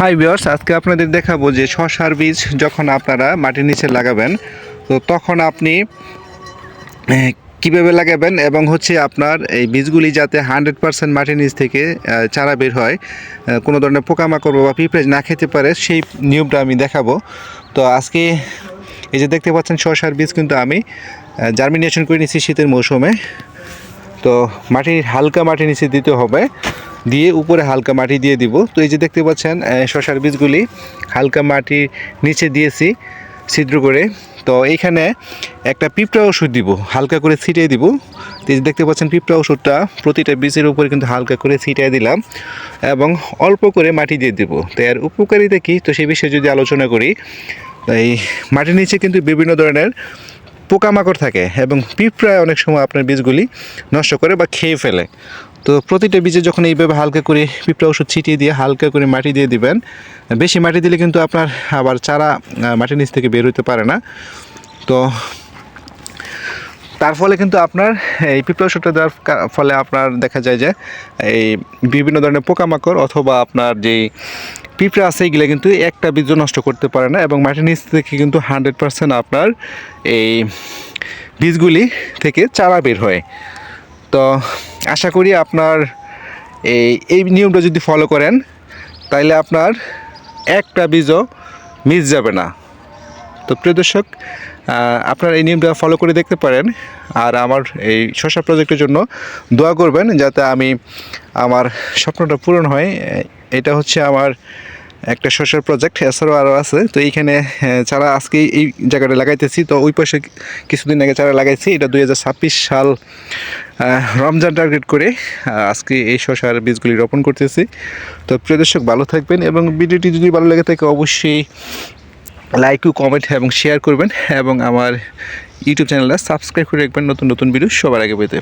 Hi viewers আজকে আপনাদের দেখাবো যে শশার বীজ যখন আপনারা মাটির নিচে লাগাবেন, তো তখন আপনি কীভাবে লাগাবেন এবং হচ্ছে আপনার এই বীজগুলি যাতে হান্ড্রেড পার্সেন্ট মাটির নিচ থেকে চারা বের হয় কোনো ধরনের পোকামাকড় বা পিঁপড়ে না খেতে পারে, সেই নিয়মটা আমি দেখাবো। তো আজকে এই যে দেখতে পাচ্ছেন শশার বীজ কিন্তু আমি জার্মিনেশন করে নিয়েছি শীতের মৌসুমে। তো মাটির হালকা মাটি নিচে দিতে হবে। দিয়ে উপরে হালকা মাটি দিয়ে দিব। তো এই যে দেখতে পাচ্ছেন শসার বীজগুলি হালকা মাটির নিচে দিয়েছি ছিদ্র করে। তো এইখানে একটা পিঁপড়া ওষুধ দিব, হালকা করে ছিটিয়ে দিব। তো এই যে দেখতে পাচ্ছেন পিঁপড়া ওষুধটা, প্রতিটা বীজের উপরে কিন্তু হালকা করে ছিটিয়ে দিলাম এবং অল্প করে মাটি দিয়ে দিব। তো এর উপকারিতা কী? তো সেই বিষয়ে যদি আলোচনা করি এই মাটির নিচে কিন্তু বিভিন্ন ধরনের পোকামাকড় থাকে এবং পিঁপড়ায় অনেক সময় আপনার বীজগুলি নষ্ট করে বা খেয়ে ফেলে। তো প্রতিটা বীজে যখন এইভাবে হালকা করে পিঁপড়া ওষুধ ছিটিয়ে দিয়ে হালকা করে মাটি দিয়ে দিবেন, বেশি মাটি দিলে কিন্তু আপনার আবার চারা মাটির নিচ থেকে বের হইতে পারে না। তো তার ফলে কিন্তু আপনার এই পিঁপড়া ওষুধটা দেওয়ার ফলে আপনার দেখা যায় যে এই বিভিন্ন ধরনের পোকামাকড় অথবা আপনার যেই পিঁপড়া আছে এগুলো কিন্তু একটা বীজ নষ্ট করতে পারে না এবং মাটির নিচ থেকে কিন্তু হান্ড্রেড পার্সেন্ট আপনার এই বীজগুলি থেকে চারা বের হয়। তো আশা করি আপনার এই এই নিয়মটা যদি ফলো করেন, তাইলে আপনার একটা বীজও মিস যাবে না। তো প্রিয় দর্শক আপনারা এই নিয়মটা ফলো করে দেখতে পারেন। আর আমার এই শশা প্রজেক্টের জন্য দোয়া করবেন, যাতে আমি আমার স্বপ্নটা পূরণ হয়। এটা হচ্ছে আমার একটা শসার প্রজেক্ট এছাড়াও আরও আছে। তো এইখানে চারা আজকে এই জায়গাটা লাগাইতেছি। তো ওই পাশে কিছুদিন আগে চারা লাগাইছি। এটা দু হাজার ছাব্বিশ সাল রমজান টার্গেট করে আজকে এই শশার বীজগুলি রোপণ করতেছি। তো প্রিয় দর্শক, ভালো থাকবেন এবং ভিডিওটি যদি ভালো লেগে থাকে, অবশ্যই লাইক কমেন্ট এবং শেয়ার করবেন এবং আমার ইউটিউব চ্যানেলটা সাবস্ক্রাইব করে রাখবেন নতুন নতুন ভিডিও সবার আগে পেতে।